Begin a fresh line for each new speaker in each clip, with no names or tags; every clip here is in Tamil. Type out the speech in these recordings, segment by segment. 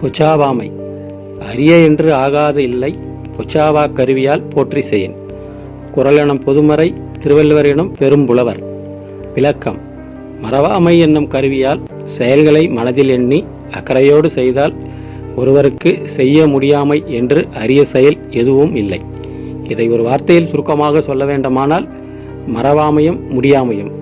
பொச்சாவாமை. அரிய என்று ஆகாது இல்லை பொச்சாவா கருவியால் போற்றி செய்யின். குரலெனும் பொதுமறை திருவள்ளுவர் எனும் பெரும்புலவர் விளக்கம். மறவாமை என்னும் கருவியால் செயல்களை மனதில் எண்ணி அக்கறையோடு செய்தால் ஒருவருக்கு செய்ய முடியாமை என்று அரிய செயல் எதுவும் இல்லை. இதை ஒரு வார்த்தையில் சுருக்கமாக சொல்ல வேண்டுமானால் மறவாமையும் முடியாமையும்.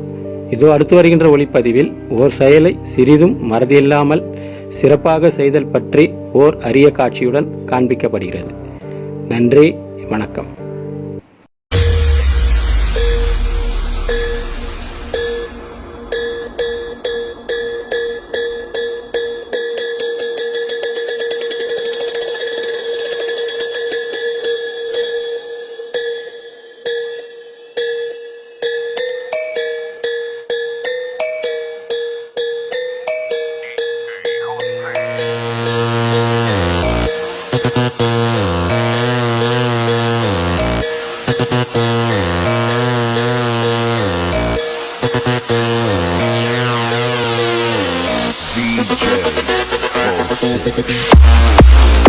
இதோ அடுத்து வருகின்ற ஒளிப்பதிவில் ஓர் செயலை சிறிதும் மறதியில்லாமல் சிறப்பாக செய்தல் பற்றி ஓர் அரிய காட்சியுடன் காண்பிக்கப்படுகிறது. நன்றி வணக்கம்.
DJ sick.